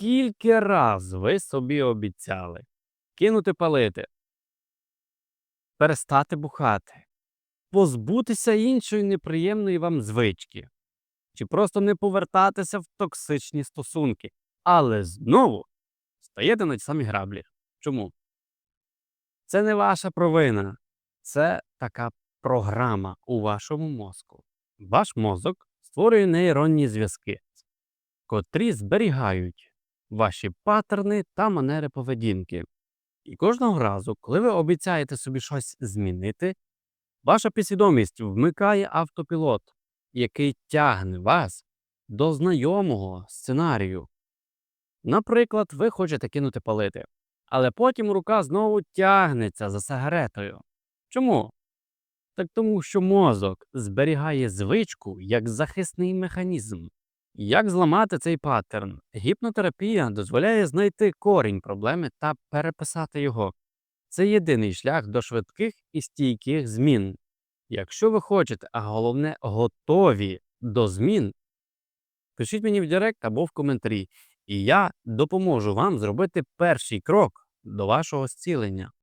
скільки раз ви собі обіцяли кинути палити, перестати бухати, позбутися іншої неприємної вам звички, чи просто не повертатися в токсичні стосунки, але знову стаєте на ті самі граблі. Чому? Це не ваша провина, це така програма у вашому мозку. Ваш мозок створює нейронні зв'язки, котрі зберігають ваші паттерни та манери поведінки. І кожного разу, коли ви обіцяєте собі щось змінити, ваша підсвідомість вмикає автопілот, який тягне вас до знайомого сценарію. Наприклад, ви хочете кинути палити, але потім рука знову тягнеться за сигаретою. Чому? Так тому, що мозок зберігає звичку як захисний механізм. Як зламати цей паттерн? Гіпнотерапія дозволяє знайти корінь проблеми та переписати його. Це єдиний шлях до швидких і стійких змін. Якщо ви хочете, а головне готові до змін, пишіть мені в Директ або в коментарі, і я допоможу вам зробити перший крок до вашого зцілення.